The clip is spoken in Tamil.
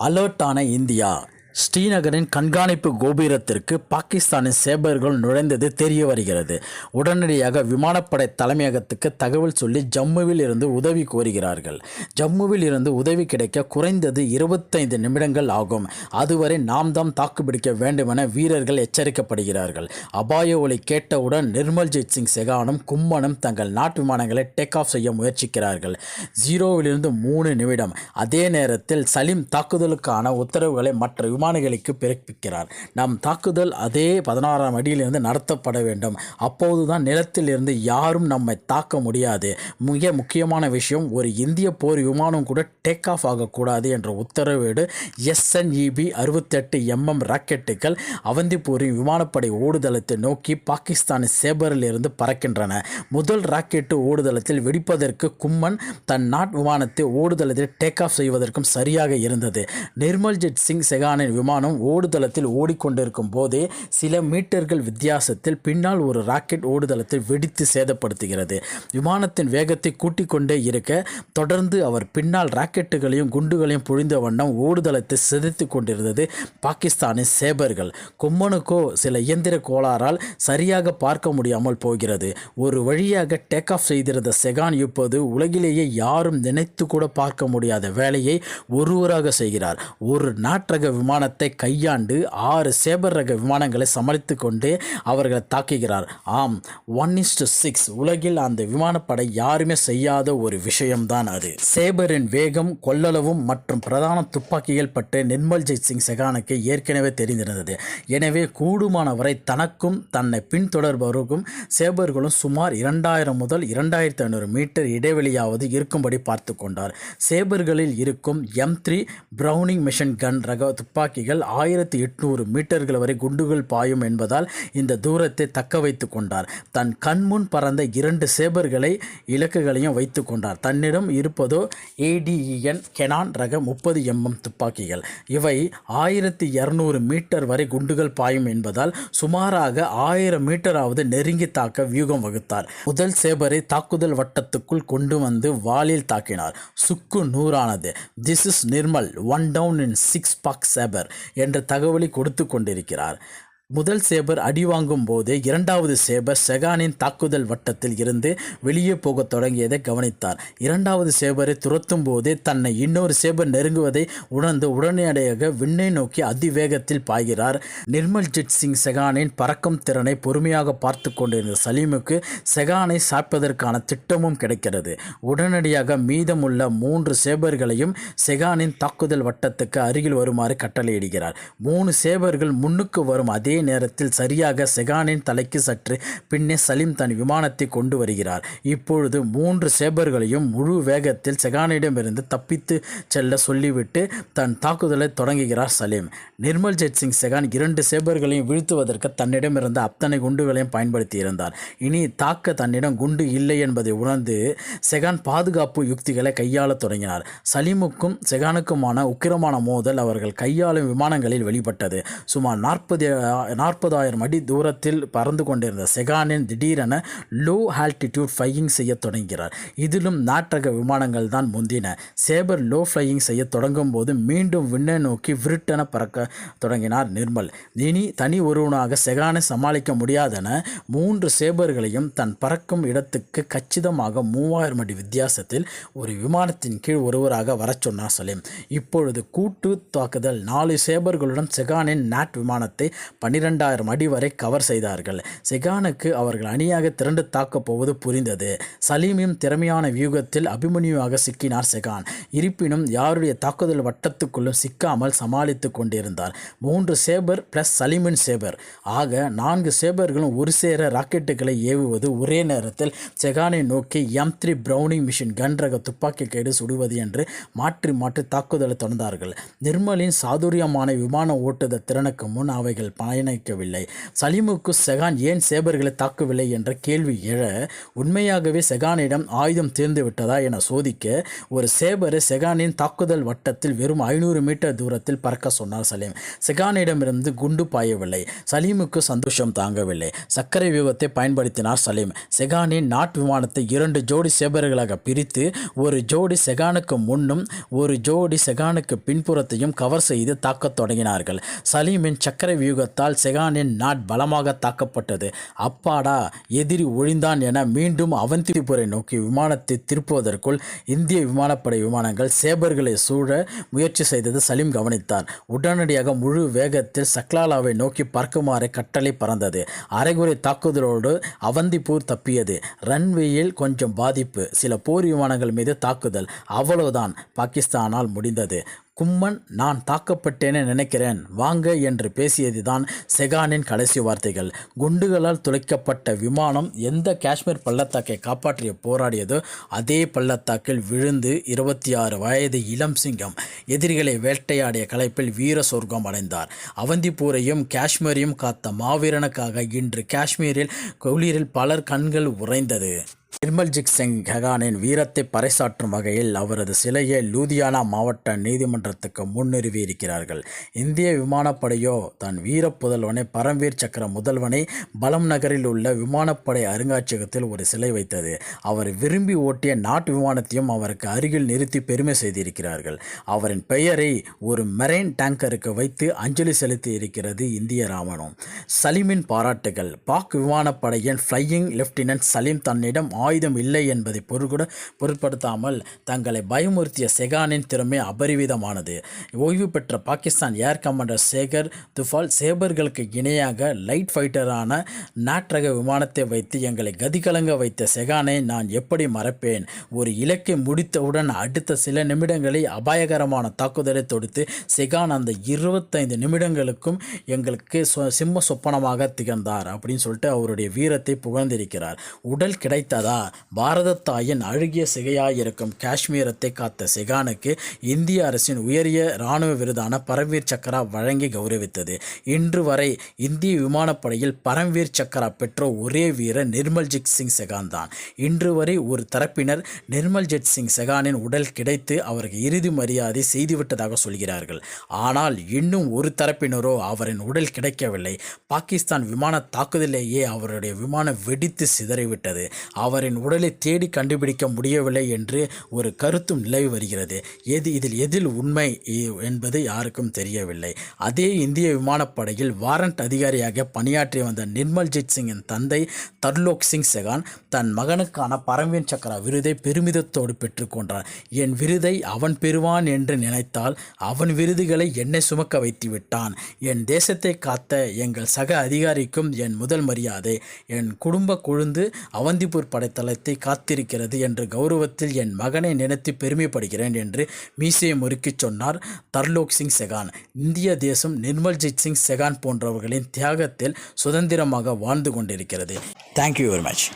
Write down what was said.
அலர்ட்டான இந்தியா. ஸ்ரீநகரின் கண்காணிப்பு கோபுரத்திற்கு பாகிஸ்தானின் சேபர்கள் நுழைந்தது தெரிய வருகிறது. உடனடியாக விமானப்படை தலைமையகத்துக்கு தகவல் சொல்லி ஜம்முவில் இருந்து உதவி கோருகிறார்கள். ஜம்முவில் இருந்து உதவி கிடைக்க குறைந்தது இருபத்தைந்து நிமிடங்கள் ஆகும். அதுவரை நாம் தாம் தாக்குப்பிடிக்க வேண்டுமென வீரர்கள் எச்சரிக்கப்படுகிறார்கள். அபாய ஒளி கேட்டவுடன் நிர்மல்ஜித் சிங் செகானும் கும்மனும் தங்கள் நாட்டு விமானங்களை டேக் ஆஃப் செய்ய முயற்சிக்கிறார்கள். ஜீரோவிலிருந்து மூணு நிமிடம். அதே நேரத்தில் சலீம் தாக்குதலுக்கான உத்தரவுகளை மற்ற விமானிகளுக்கு பிறப்பிக்கிறார். நம் தாக்குதல் அதே பதினாறாம் அடியிலிருந்து நடத்தப்பட வேண்டும். அப்போதுதான் நிலத்திலிருந்து யாரும் நம்மை தாக்க முடியாது. மிக முக்கியமான விஷயம் ஒரு இந்திய போர் விமானம் கூட டேக் ஆஃப் ஆகக்கூடாது என்ற உத்தரவோடு எஸ்என்இபி அறுபத்தெட்டு எம்எம் ராக்கெட்டுகள் அவந்திப்பூரின் விமானப்படை ஓடுதளத்தை நோக்கி பாகிஸ்தானின் சேபரில் இருந்து பறக்கின்றன. முதல் ராக்கெட்டு ஓடுதளத்தில் வெடிப்பதற்கு கும்மன் தன் நாட் விமானத்தை ஓடுதளத்தில் டேக் ஆஃப் செய்வதற்கும் சரியாக இருந்தது. நிர்மல்ஜித் சிங் செகானின் விமானம் ஓடுதளத்தில் ஓடிக்கொண்டிருக்கும் போதே சில மீட்டர்கள் வித்தியாசத்தில் பின்னால் ஒரு ராக்கெட் ஓடுதளத்தை வெடித்து சேதப்படுத்துகிறது. விமானத்தின் வேகத்தை கூட்டிக் கொண்டே இருக்க தொடர்ந்து அவர் பின்னால் ராக்கெட்டுகளையும் குண்டுகளையும் பொழிந்த வண்ணம் ஓடுதளத்தை சிதைத்து கொண்டிருந்தது பாகிஸ்தானின் சேபர்கள். கும்மனுக்கோ சில இயந்திர கோளாறால் சரியாக பார்க்க முடியாமல் போகிறது. ஒரு வழியாக டேக் ஆஃப் செய்திருந்த செகான் இப்போது உலகிலேயே யாரும் நினைத்து கூட பார்க்க முடியாத வேலையை ஒருவராக செய்கிறார். ஒரு நாட்டரக விமானத்தை கையாண்டு ஆறு சேபர் ரக விமானங்களை சமாளித்து கொண்டு அவர்களை தாக்குகிறார். ஆம் ஒன் இஸ்டு சிக்ஸ் உலகில் அந்த விமானப்படை யாருமே செய்யாத ஒரு விஷயம்தான் அது. சேபரின் வேகம் கொள்ளளவும் மற்றும் பிரதான துப்பாக்கிகள் பட்டு நிர்மல்ஜித் சிங் செகானுக்கு ஏற்கனவே தெரிந்திருந்தது. எனவே கூடுமானவரை தனக்கும் தன்னை பின்தொடர்பவருக்கும் சேபர்களும் சுமார் இரண்டாயிரம் முதல் இரண்டாயிரத்தி ஐநூறு மீட்டர் இடைவெளியாவது இருக்கும்படி பார்த்து கொண்டார். சேபர்களில் இருக்கும் M three Browning machine gun ரக துப்பாக்கி துப்பாக்கிகள் ஆயிரத்தி எட்நூறு மீட்டர்கள் வரை குண்டுகள் பாயும் என்பதால் இந்த தூரத்தை தக்க வைத்து கொண்டார். தன் கண்முன் பறந்த இரண்டு சேபர்களை இலக்குகளையும் வைத்து கொண்டார். தன்னிடம் இருப்பதோ ஏடிஇஎன் கெனான் ரக முப்பது எம்எம் துப்பாக்கிகள். இவை ஆயிரத்தி இரநூறு மீட்டர் வரை குண்டுகள் பாயும் என்பதால் சுமாராக ஆயிரம் மீட்டராவது நெருங்கி தாக்க வியூகம் வகுத்தார். முதல் சேபரை தாக்குதல் வட்டத்துக்குள் கொண்டு வந்து வாளில் தாக்கினார். சுக்கு நூறானது. This is Nirmal one down in six Pak Sabre என்ற தகவலை கொடுத்து கொண்டிருக்கிறார். முதல் சேபர் அடி வாங்கும் போது இரண்டாவது சேபர் செகானின் தாக்குதல் வட்டத்தில் இருந்து வெளியே போகத் தொடங்கியதை கவனித்தார். இரண்டாவது சேபரை துரத்தும் போதே தன்னை இன்னொரு சேபர் நெருங்குவதை உணர்ந்து உடனடியாக விண்ணை நோக்கி அதிவேகத்தில் பாய்கிறார். நிர்மல்ஜித் சிங் செகானின் பறக்கும் திறனை பொறுமையாக பார்த்து கொண்டிருந்த சலீமுக்கு செகானை சாய்ப்பதற்கான திட்டமும் கிடைக்கிறது. உடனடியாக மீதமுள்ள மூன்று சேபர்களையும் செகானின் தாக்குதல் வட்டத்துக்கு அருகில் வருமாறு கட்டளையிடுகிறார். மூணு சேபர்கள் முன்னுக்கு வரும் அதே நேரத்தில் சரியாக செகானின் தலைக்கு சற்று பின்னே சலீம் தன் விமானத்தை கொண்டு வருகிறார். இப்பொழுது மூன்று சேபர்களையும் முழு வேகத்தில் செகானிடமிருந்து தப்பித்து செல்ல சொல்லிவிட்டு தன் தாக்குதலை தொடங்குகிறார் சலீம். நிர்மல்ஜித் சிங் செகான் இரண்டு சேபர்களையும் வீழ்த்துவதற்கு தன்னிடமிருந்த அத்தனை குண்டுகளையும் பயன்படுத்தியிருந்தார். இனி தாக்க தன்னிடம் குண்டு இல்லை என்பதை உணர்ந்து செகான் பாதுகாப்பு யுக்திகளை கையாளத் தொடங்கினார். சலீமுக்கும் செகானுக்குமான உக்கிரமான மோதல் அவர்கள் கையாளும் விமானங்களில் வெளிப்பட்டது. சுமார் நாற்பது நாற்பதாயிரம் அடி தூரத்தில் பறந்து கொண்டிருந்த செகானின் திடீரென லோ ஆல்டிடியூட் ஃப்ளையிங் செய்ய தொடங்குகிறார். இதிலும் நாட்டக விமானங்கள் தான் முந்தின. சேபர் லோ ஃப்ளையிங் செய்ய தொடங்கும் போது மீண்டும் விண்ணை நோக்கி விருட்டென பறக்க தொடங்கினார் நிர்மல். இனி தனி ஒருவனாக செகானை சமாளிக்க முடியாதென மூன்று சேபர்களையும் தன் பறக்கும் இடத்துக்கு கச்சிதமாக மூவாயிரம் அடி வித்தியாசத்தில் ஒரு விமானத்தின் கீழ் ஒருவராக வரச் சொன்னார் சலீம். இப்பொழுது கூட்டு தாக்குதல். நாலு சேபர்களுடன் செகானின் நாட் விமானத்தை பன்னிரெண்டாயிரம் அடி வரை கவர் செய்தார்கள். செகானுக்கு அவர்கள் அணியாக திரண்டு தாக்கப் போவது புரிந்தது. சலீமின் திறமையான வியூகத்தில் அபிமன்யுவாக சிக்கினார் செகான். இருப்பினும் யாருடைய தாக்குதல் வட்டத்துக்குள்ளும் சிக்காமல் சமாளித்து கொண்டிருந்தார். மூன்று சேபர் பிளஸ் சலீமின் சேபர். ஆக நான்கு சேபர்களும் ஒரு சேர ராக்கெட்டுகளை ஏவுவது ஒரே நேரத்தில் செகானை நோக்கி M three Browning machine gun ரக துப்பாக்கி கேடு சுடுவது என்று மாற்றி மாற்றி தாக்குதலை தொடர்ந்தார்கள். நிர்மலின் சாதுரியமான விமான ஓட்டுத திறனுக்கு முன் அவைகள் பய பயணிக்கவில்லை சலீமுக்கு செகான் ஏன் சேபர்களை தாக்கவில்லை என்ற கேள்வி எழ உண்மையாகவே செகானிடம் ஆயுதம் தீர்ந்து விட்டதா என சோதிக்க ஒரு சேபரை செகானின் தாக்குதல் வட்டத்தில் வெறும் ஐநூறு மீட்டர் தூரத்தில் பறக்க சொன்னார் சலீம். செகானிடமிருந்து குண்டு பாயவில்லை. சலீமுக்கு சந்தோஷம் தாங்கவில்லை. சர்க்கரை வியூகத்தை பயன்படுத்தினார் சலீம். செகானின் நாட் விமானத்தை இரண்டு ஜோடி சேபர்களாக பிரித்து ஒரு ஜோடி செகானுக்கு முன்னும் ஒரு ஜோடி செகானுக்கு பின்புறத்தையும் கவர் செய்து தாக்கத் தொடங்கினார்கள். சலீமின் சக்கர வியூகத்தால் செகானின் நாட் பலமாக தாக்கப்பட்டது. அப்பாடா எதிரி ஒழிந்தான் என மீண்டும் அவந்திபுரை நோக்கி விமானத்தை திருப்புவதற்குள் இந்திய விமானப்படை விமானங்கள் சேபர்களை சூழ முயற்சி செய்தது சலீம் கவனித்தார் உடனடியாக முழு வேகத்தில் சக்லாலாவை நோக்கி பறக்குமாறு கட்டளை பறந்தது. அரைகுறை தாக்குதலோடு அவந்திப்பூர் தப்பியது. ரன்வேயில் கொஞ்சம் பாதிப்பு. சில போர் விமானங்கள் மீது தாக்குதல். அவ்வளவுதான். பாகிஸ்தானால் முடிந்தது. கும்மன் நான் தாக்கப்பட்டேனே நினைக்கிறேன். வாங்க என்று பேசியதுதான் செகானின் கடைசி வார்த்தைகள். குண்டுகளால் துளைக்கப்பட்ட விமானம் எந்த காஷ்மீர் பள்ளத்தாக்கை காப்பாற்றிய போராடியதோ அதே பள்ளத்தாக்கில் விழுந்து இருபத்தி ஆறு வயது இளம் சிங்கம் எதிரிகளை வேட்டையாடிய களைப்பில் வீர சொர்க்கம் அடைந்தார். அவந்திப்பூரையும் காஷ்மீரையும் காத்த மாவீரனுக்காக இன்று காஷ்மீரில் குளிரில் பலர் கண்கள் உறைந்தது. நிர்மல்ஜித் சிங் ககானின் வீரத்தை பறைசாற்றும் வகையில் அவரது சிலையை லூதியானா மாவட்ட நீதிமன்றத்துக்கு முன்னிறுவி இருக்கிறார்கள் இந்திய விமானப்படையோ தன் வீர புதல்வனை பரம்வீர் சக்கர முதல்வனை பலம் நகரில் உள்ள விமானப்படை அருங்காட்சியகத்தில் ஒரு சிலை வைத்தது. அவர் விரும்பி ஓட்டிய நாட்டு விமானத்தையும் அவருக்கு அருகில் நிறுத்தி பெருமை செய்திருக்கிறார்கள். அவரின் பெயரை ஒரு மெரைன் டேங்கருக்கு வைத்து அஞ்சலி செலுத்தி இருக்கிறது இந்திய ராமனும் சலீமின் பாராட்டுகள். பாக் விமானப்படையின் ஃப்ளையிங் லெப்டினன்ட் சலீம் தன்னிடம் ஆயுதம் இல்லை என்பதை பொருட்கூட பொருட்படுத்தாமல் தங்களை பயமுறுத்திய செகானின் திறமை அபரிவிதமானது. ஓய்வு பெற்ற பாகிஸ்தான் ஏர் கமாண்டர் சேகர் துஃபால் சேபர்களுக்கு இணையாக லைட் ஃபைட்டரான நாட்ரக விமானத்தை வைத்து எங்களை கதிகலங்க வைத்த செகானை நான் எப்படி மறப்பேன்? ஒரு இலக்கை முடித்தவுடன் அடுத்த சில நிமிடங்களில் அபாயகரமான தாக்குதலை தொடுத்து செகான் அந்த இருபத்தைந்து நிமிடங்களுக்கும் எங்களுக்கு சிம்ம சொப்பனமாக திகழ்ந்தார் அப்படின்னு சொல்லிட்டு அவருடைய வீரத்தை புகழ்ந்திருக்கிறார். உடல் கிடைத்ததா? பாரத தாயின் அழுகிய சிகையாயிருக்கும் காஷ்மீரத்தை காத்த செகானுக்கு இந்திய அரசின் உயரிய இராணுவ விருதான பரம்வீர் சக்கரா வழங்கி கௌரவித்தது. இன்று வரை இந்திய விமானப்படையில் பரம்வீர் சக்கரா பெற்ற ஒரே வீரர் நிர்மல்ஜித் சிங் செகான் தான். இன்று வரை ஒரு தரப்பினர் நிர்மல்ஜித் சிங் செகானின் உடல் கிடைத்து அவருக்கு இறுதி மரியாதை செய்துவிட்டதாக சொல்கிறார்கள். ஆனால் இன்னும் ஒரு தரப்பினரோ அவரின் உடல் கிடைக்கவில்லை. பாகிஸ்தான் விமான தாக்குதலேயே அவருடைய விமானம் வெடித்து சிதறிவிட்டது. அவரின் உடலை தேடி கண்டுபிடிக்க முடியவில்லை என்று ஒரு கருத்தும் நிலவி வருகிறது. எது இதில் எதில் உண்மை என்பது யாருக்கும் தெரியவில்லை. அதே இந்திய விமானப்படையில் வாரண்ட் அதிகாரியாக பணியாற்றி வந்த நிர்மல்ஜித் சிங்கின் தந்தை தர்லோக் சிங் செகான் தன் மகனுக்கான பரம்வீர் சக்கரா விருதை பெருமிதத்தோடு பெற்றுக்கொண்டார் என் விருதை அவன் பெறுவான் என்று நினைத்தால் அவன் விருதுகளை என்னை சுமக்க வைத்து விட்டான். என் தேசத்தை காத்த எங்கள் சக அதிகாரிக்கும் என் முதல் மரியாதை. என் குடும்ப கொழுந்து அவந்திபூர் தலத்தை காத்திருக்கிறது என்ற கௌரவத்தில் என் மகனை நினைத்து பெருமைப்படுகிறேன் என்று மீசையை முறுக்கிச் சொன்னார். தர்லோக் சிங் செகான். இந்திய தேசம் நிர்மல்ஜித் சிங் செகான் போன்றவர்களின் தியாகத்தில் சுதந்திரமாக வாழ்ந்து கொண்டிருக்கிறது. Thank you very much